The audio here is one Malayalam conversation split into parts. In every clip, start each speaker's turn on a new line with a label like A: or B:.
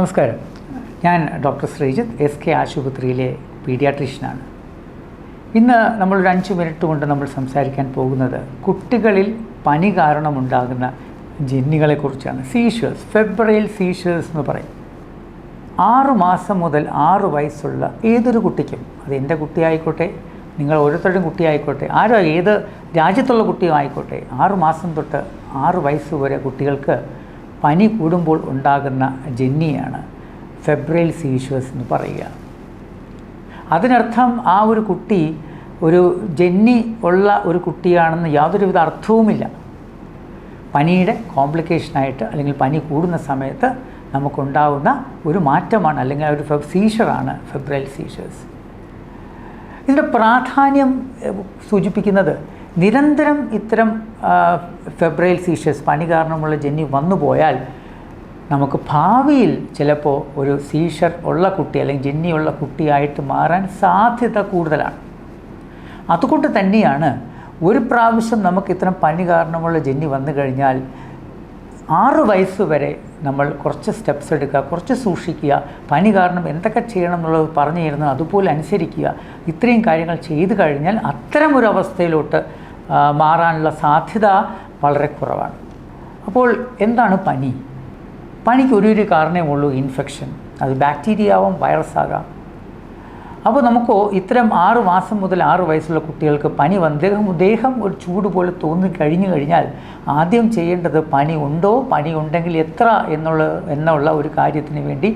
A: നമസ്കാരം. ഞാൻ ഡോക്ടർ ശ്രീജിത്ത് എസ് കെ ആശുപത്രിയിലെ പീഡിയാട്രീഷ്യനാണ്. ഇന്ന് നമ്മൾ ഒരു അഞ്ച് മിനിറ്റ് കൊണ്ട് നമ്മൾ സംസാരിക്കാൻ പോകുന്നത് കുട്ടികളിൽ പനി കാരണമുണ്ടാകുന്ന ജെന്നികളെക്കുറിച്ചാണ് സീഷേഴ്സ് ഫെബ്രുവരിയിൽ സീഷേഴ്സ് എന്ന് പറയും. ആറ് മാസം മുതൽ ആറ് വയസ്സുള്ള ഏതൊരു കുട്ടിക്കും അത് എന്റെ കുട്ടിയായിക്കോട്ടെ നിങ്ങൾ ഓരോരുത്തരുടെയും കുട്ടിയായിക്കോട്ടെ ആരോ ഏത് രാജ്യത്തുള്ള കുട്ടിയും ആയിക്കോട്ടെ ആറ് മാസം തൊട്ട് ആറ് വയസ്സ് വരെ കുട്ടികൾക്ക് പനി കൂടുമ്പോൾ ഉണ്ടാകുന്ന ജന്നിയാണ് ഫെബ്രൈൽ സീഷ്വസ് എന്ന് പറയുക. അതിനർത്ഥം ആ ഒരു കുട്ടി ഒരു ജെന്നി ഉള്ള ഒരു കുട്ടിയാണെന്ന് യാതൊരുവിധ അർത്ഥവുമില്ല. പനിയുടെ കോംപ്ലിക്കേഷനായിട്ട് അല്ലെങ്കിൽ പനി കൂടുന്ന സമയത്ത് നമുക്കുണ്ടാവുന്ന ഒരു മാറ്റമാണ് അല്ലെങ്കിൽ ഒരു സീഷറാണ് ഫെബ്രൈൽ സീഷേഴ്സ് ഇതിന്റെ പ്രാധാന്യം സൂചിപ്പിക്കുന്നത് നിരന്തരം ഇത്തരം ഫെബ്രൈൽ സീഷ്യസ് പനി കാരണമുള്ള ജന്നി വന്നു പോയാൽ നമുക്ക് ഭാവിയിൽ ചിലപ്പോൾ ഒരു സീഷർ ഉള്ള കുട്ടി അല്ലെങ്കിൽ ജന്നിയുള്ള കുട്ടിയായിട്ട് മാറാൻ സാധ്യത കൂടുതലാണ്. അതുകൊണ്ട് തന്നെയാണ് ഒരു പ്രാവശ്യം നമുക്ക് ഇത്തരം പനി കാരണമുള്ള ജന്നി വന്നു കഴിഞ്ഞാൽ ആറ് വയസ്സ് വരെ നമ്മൾ കുറച്ച് സ്റ്റെപ്സ് എടുക്കുക കുറച്ച് സൂക്ഷിക്കുക പനി കാരണം എന്തൊക്കെ ചെയ്യണം എന്നുള്ളത് പറഞ്ഞു തരുന്നത് അതുപോലെ അനുസരിക്കുക. ഇത്രയും കാര്യങ്ങൾ ചെയ്തു കഴിഞ്ഞാൽ അത്തരം ഒരു അവസ്ഥയിലോട്ട് മാറാനുള്ള സാധ്യത വളരെ കുറവാണ്. അപ്പോൾ എന്താണ് പനി? പനിക്ക് ഒരു ഒരു കാരണമേ ഉള്ളൂ ഇൻഫെക്ഷൻ. അത് ബാക്ടീരിയ ആവാം വൈറസ് ആകാം. അപ്പോൾ നമുക്ക് ഇത്തരം ആറ് മാസം മുതൽ ആറ് വയസ്സുള്ള കുട്ടികൾക്ക് പനി വന്ന് ദേഹം ദേഹം ഒരു ചൂട് പോലെ തോന്നി കഴിഞ്ഞു കഴിഞ്ഞാൽ ആദ്യം ചെയ്യേണ്ടത് പനി ഉണ്ടോ? പനി ഉണ്ടെങ്കിൽ എത്ര എന്നുള്ള എന്നുള്ള ഒരു കാര്യത്തിന് വേണ്ടി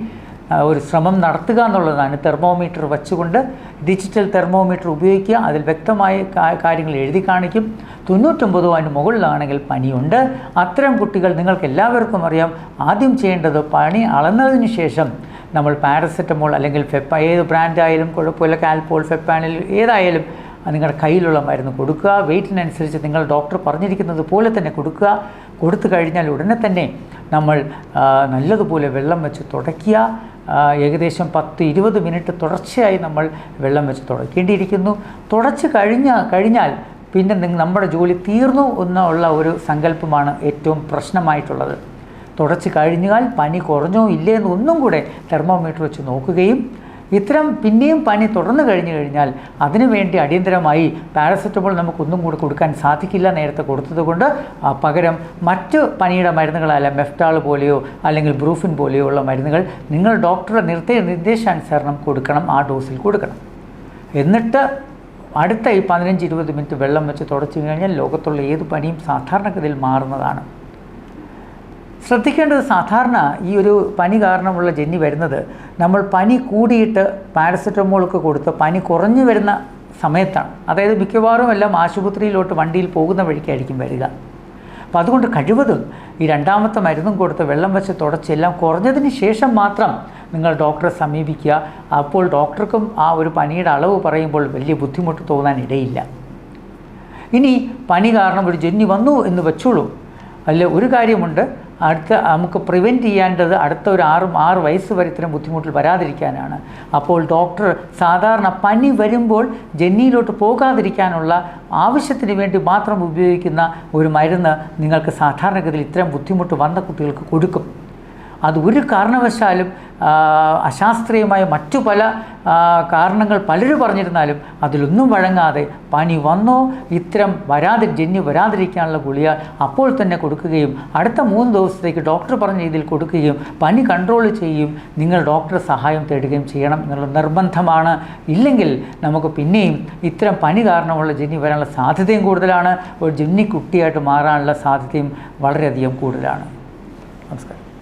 A: ഒരു ശ്രമം നടത്തുക എന്നുള്ളതാണ് തെർമോമീറ്റർ വച്ചുകൊണ്ട് ഡിജിറ്റൽ തെർമോമീറ്റർ ഉപയോഗിക്കുക. അതിൽ വ്യക്തമായ കാര്യങ്ങൾ എഴുതി കാണിക്കും. തൊണ്ണൂറ്റൊമ്പതോ അതിന് മുകളിലാണെങ്കിൽ പനിയുണ്ട്. അത്തരം കുട്ടികൾ നിങ്ങൾക്ക് എല്ലാവർക്കും അറിയാം. ആദ്യം ചെയ്യേണ്ടത് പനി അളന്നതിന് ശേഷം നമ്മൾ പാരസെറ്റമോൾ അല്ലെങ്കിൽ ഫെപ്പ ഏത് ബ്രാൻഡായാലും കുഴപ്പമില്ല. കാൽപോൾ ഫെപ്പാനിൽ ഏതായാലും നിങ്ങളുടെ കയ്യിലുള്ള മരുന്ന് കൊടുക്കുക. വെയിറ്റിനനുസരിച്ച് നിങ്ങൾ ഡോക്ടർ പറഞ്ഞിരിക്കുന്നത് പോലെ തന്നെ കൊടുക്കുക. കൊടുത്തു കഴിഞ്ഞാൽ ഉടനെ തന്നെ നമ്മൾ നല്ലതുപോലെ വെള്ളം വെച്ച് തുടയ്ക്കുക. ഏകദേശം പത്ത് ഇരുപത് മിനിറ്റ് തുടർച്ചയായി നമ്മൾ വെള്ളം വെച്ച് തുടയ്ക്കേണ്ടിയിരിക്കുന്നു. തുടച്ച് കഴിഞ്ഞ കഴിഞ്ഞാൽ പിന്നെ നമ്മുടെ ജോലി തീർന്നു എന്നുള്ള ഒരു സങ്കല്പമാണ് ഏറ്റവും പ്രശ്നമായിട്ടുള്ളത്. തുടച്ച് കഴിഞ്ഞാൽ പനി കുറഞ്ഞോ ഇല്ലേ എന്ന് ഒന്നും കൂടെ തെർമോമീറ്റർ വെച്ച് നോക്കുകയും ഇത്തരം പിന്നെയും പനി തുടർന്നു കഴിഞ്ഞു കഴിഞ്ഞാൽ അതിനുവേണ്ടി അടിയന്തരമായി പാരസെറ്റമോൾ നമുക്കൊന്നും കൂടെ കൊടുക്കാൻ സാധിക്കില്ല നേരത്തെ കൊടുത്തതുകൊണ്ട് പകരം മറ്റ് പനിയുടെ മരുന്നുകളല്ല മെഫ്റ്റാൾ പോലെയോ അല്ലെങ്കിൽ ബ്രൂഫിൻ പോലെയോ ഉള്ള മരുന്നുകൾ നിങ്ങൾ ഡോക്ടറുടെ നിർദ്ദേശ നിർദ്ദേശാനുസരണം കൊടുക്കണം ആ ഡോസിൽ കൊടുക്കണം. എന്നിട്ട് അടുത്ത ഈ പതിനഞ്ച് ഇരുപത് മിനിറ്റ് വെള്ളം വെച്ച് തുടച്ചു കഴിഞ്ഞാൽ ലോകത്തുള്ള ഏത് പനിയും സാധാരണഗതിയിൽ മാറുന്നതാണ്. ശ്രദ്ധിക്കേണ്ടത് സാധാരണ ഈ ഒരു പനി കാരണമുള്ള ജന്നി വരുന്നത് നമ്മൾ പനി കൂടിയിട്ട് പാരസെറ്റമോളൊക്കെ കൊടുത്ത് പനി കുറഞ്ഞു വരുന്ന സമയത്താണ്. അതായത് മിക്കവാറും എല്ലാം ആശുപത്രിയിലോട്ട് വണ്ടിയിൽ പോകുന്ന വഴിക്കായിരിക്കും വരിക. അപ്പോൾ അതുകൊണ്ട് കഴിവതും ഈ രണ്ടാമത്തെ മരുന്നും കൊടുത്ത് വെള്ളം വെച്ച് തുടച്ചെല്ലാം കുറഞ്ഞതിന് ശേഷം മാത്രം നിങ്ങൾ ഡോക്ടറെ സമീപിക്കുക. അപ്പോൾ ഡോക്ടർക്കും ആ ഒരു പനിയുടെ അളവ് പറയുമ്പോൾ വലിയ ബുദ്ധിമുട്ട് തോന്നാൻ ഇടയില്ല. ഇനി പനി കാരണം ഒരു ജന്നി വന്നു എന്ന് വെച്ചോളൂ. അല്ല ഒരു കാര്യമുണ്ട്. അടുത്ത നമുക്ക് പ്രിവെന്റ് ചെയ്യേണ്ടത് അടുത്ത ഒരു ആറ് ആറ് വയസ്സ് വരെ ഇത്തരം ബുദ്ധിമുട്ടിൽ വരാതിരിക്കാനാണ്. അപ്പോൾ ഡോക്ടർ സാധാരണ പനി വരുമ്പോൾ ജന്നിയിലോട്ട് പോകാതിരിക്കാനുള്ള ആവശ്യത്തിന് വേണ്ടി മാത്രം ഉപയോഗിക്കുന്ന ഒരു മരുന്ന് നിങ്ങൾക്ക് സാധാരണഗതിയിൽ ഇത്തരം ബുദ്ധിമുട്ട് വന്ന കുട്ടികൾക്ക് കൊടുക്കും. അത് ഒരു കാരണവശാലും അശാസ്ത്രീയമായ മറ്റു പല കാരണങ്ങൾ പലരും പറഞ്ഞിരുന്നാലും അതിലൊന്നും വഴങ്ങാതെ പനി വന്നോ ഇത്തരം വരാതി ജന്യു വരാതിരിക്കാനുള്ള ഗുളിക അപ്പോൾ തന്നെ കൊടുക്കുകയും അടുത്ത മൂന്ന് ദിവസത്തേക്ക് ഡോക്ടർ പറഞ്ഞ രീതിയിൽ കൊടുക്കുകയും പനി കൺട്രോൾ ചെയ്യുകയും നിങ്ങൾ ഡോക്ടറെ സഹായം തേടുകയും ചെയ്യണം എന്നുള്ള നിർബന്ധമാണ്. ഇല്ലെങ്കിൽ നമുക്ക് പിന്നെയും ഇത്തരം പനി കാരണമുള്ള ജന്യു വരാനുള്ള സാധ്യതയും കൂടുതലാണ്. ഒരു ജന്നി കുട്ടിയായിട്ട് മാറാനുള്ള സാധ്യതയും വളരെയധികം കൂടുതലാണ്. നമസ്കാരം.